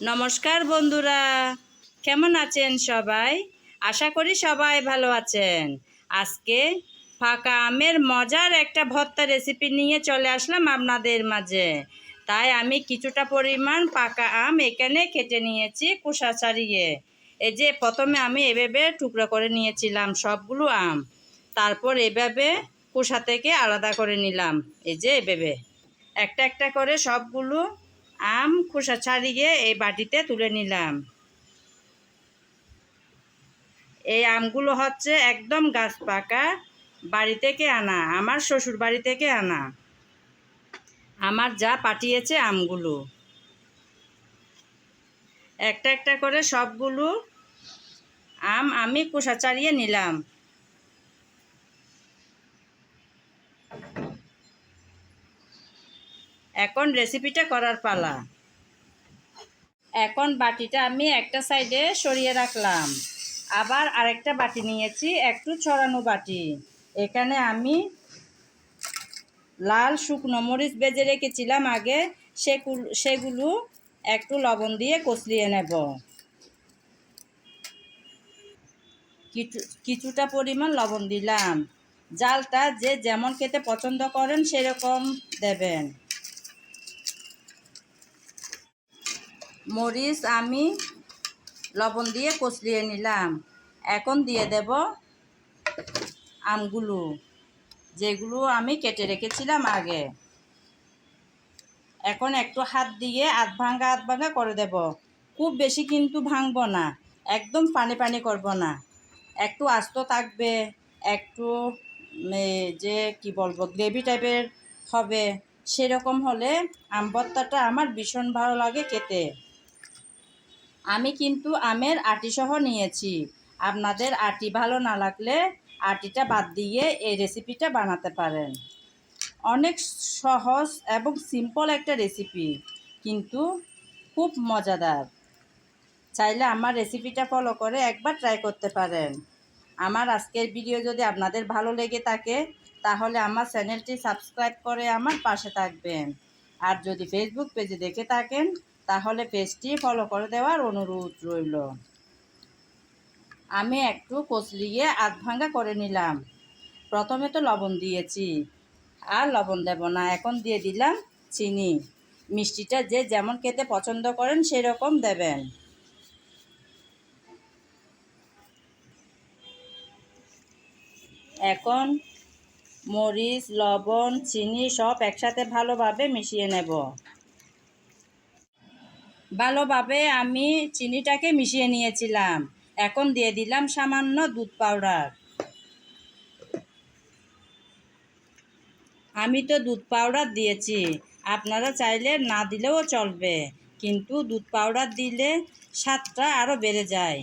নমস্কার বন্ধুরা। কেমন আছেন সবাই? আশা করি সবাই ভালো আছেন। আজকে ফাঁকা আমের মজার একটা ভর্তা রেসিপি নিয়ে চলে আসলাম আপনাদের মাঝে। তাই আমি কিছুটা পরিমাণ পাকা আম এখানে কেটে নিয়েছি কুসা ছাড়িয়ে। এই যে প্রথমে আমি এভাবে টুকরো করে নিয়েছিলাম সবগুলো আম। তারপর এভাবে কুসা থেকে আলাদা করে নিলাম। এই যে এভাবে। একটা একটা করে সবগুলো আম খোসা ছাড়িয়ে এই বাটিতে তুলে নিলাম। এই আমগুলো হচ্ছে একদম গাছ পাকা, বাড়ি থেকে আনা, আমার শ্বশুর বাড়ি থেকে আনা। আমার যা পাঠিয়েছে আমগুলো। একটা একটা করে সবগুলো আম আমি খোসা ছাড়িয়ে নিলাম। এখন রেসিপিটা করার পালা। এখন বাটিটা আমি একটা সাইডে সরিয়ে রাখলাম। আবার আরেকটা বাটি নিয়েছি, একটু ছড়ানো বাটি। এখানে আমি লাল শুকনো মরিচ বেজে রেখেছিলাম আগে সেগুলো একটু লবণ দিয়ে কচলিয়ে নেব। কিছু কিছুটা পরিমাণ লবণ দিলাম। জালটা যে যেমন খেতে পছন্দ করেন সেরকম দেবেন। মরিচ, আমি লবণ দিয়ে কচলিয়ে নিলাম। এখন দিয়ে দেব আমগুলো, যেগুলো আমি কেটে রেখেছিলাম আগে। এখন একটু হাত দিয়ে আধ ভাঙ্গা আধ ভাঙ্গা করে দেব। খুব বেশি কিন্তু ভাঙবো না, একদম পানি পানি করব না। একটু আস্ত থাকবে, একটু যে, কি বলব, গ্রেভি টাইপের হবে, সেরকম হলে আম ভর্তাটা আমার ভীষণ ভালো লাগে খেতে। আমি কিন্তু আমের আটিসহ নিয়েছি। আপনাদের আটি ভালো না লাগলে আটিটা বাদ দিয়ে এই রেসিপিটা বানাতে পারেন। অনেক সহজ এবং সিম্পল একটা রেসিপি কিন্তু খুব মজাদার। চাইলে আমার রেসিপিটা ফলো করে একবার ট্রাই করতে পারেন। আমার আজকের ভিডিও যদি আপনাদের ভালো লেগে থাকে, তাহলে আমার চ্যানেলটি সাবস্ক্রাইব করে আমার পাশে থাকবেন। আর যদি ফেসবুক পেজে দেখে থাকেন, তাহলে পেজটি ফলো করে দেওয়ার অনুরোধ রইল। আমি একটু কচলিয়ে আধ ভাঙ্গা করে নিলাম। প্রথমে তো লবণ দিয়েছি। আর লবণ দেব না, এখন দিয়ে দিলাম চিনি। মিষ্টিটা যে যেমন খেতে পছন্দ করেন, সেরকম দেবেন। এখন মরিচ, লবণ, চিনি সব একসাথে ভালোভাবে মিশিয়ে নেব। ভালোভাবে আমি চিনিটাকে মিশিয়ে নিয়েছিলাম। এখন দিয়ে দিলাম সামান্য দুধ পাউডার। আমি তো দুধ পাউডার দিয়েছি। আপনারা চাইলে না দিলেও চলবে, কিন্তু দুধ পাউডার দিলে স্বাদটা আরও বেড়ে যায়।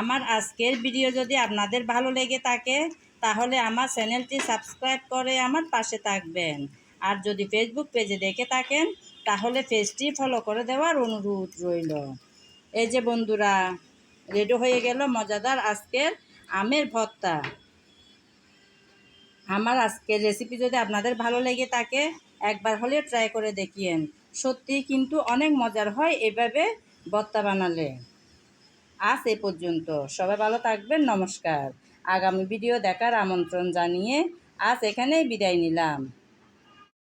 আমার আজকের ভিডিও যদি আপনাদের ভালো লেগে থাকে তাহলে আমার চ্যানেলটি সাবস্ক্রাইব করে আমার পাশে থাকবেন। আর যদি ফেসবুক পেজে দেখে থাকেন, তাহলে পেজটি ফলো করে দেওয়ার অনুরোধ রইল। এই যে বন্ধুরা রেডি হয়ে গেল মজাদার আজকের আমের ভর্তা। আমার আজকের রেসিপি যদি আপনাদের ভালো লেগে থাকে, একবার হলে ট্রাই করে দেখিয়েন। সত্যি কিন্তু অনেক মজার হয় এভাবে ভর্তা বানালে। আজ এ পর্যন্ত। সবাই ভালো থাকবেন, নমস্কার। আগামী ভিডিও দেখার আমন্ত্রণ জানিয়ে আজ এখানেই বিদায় নিলাম।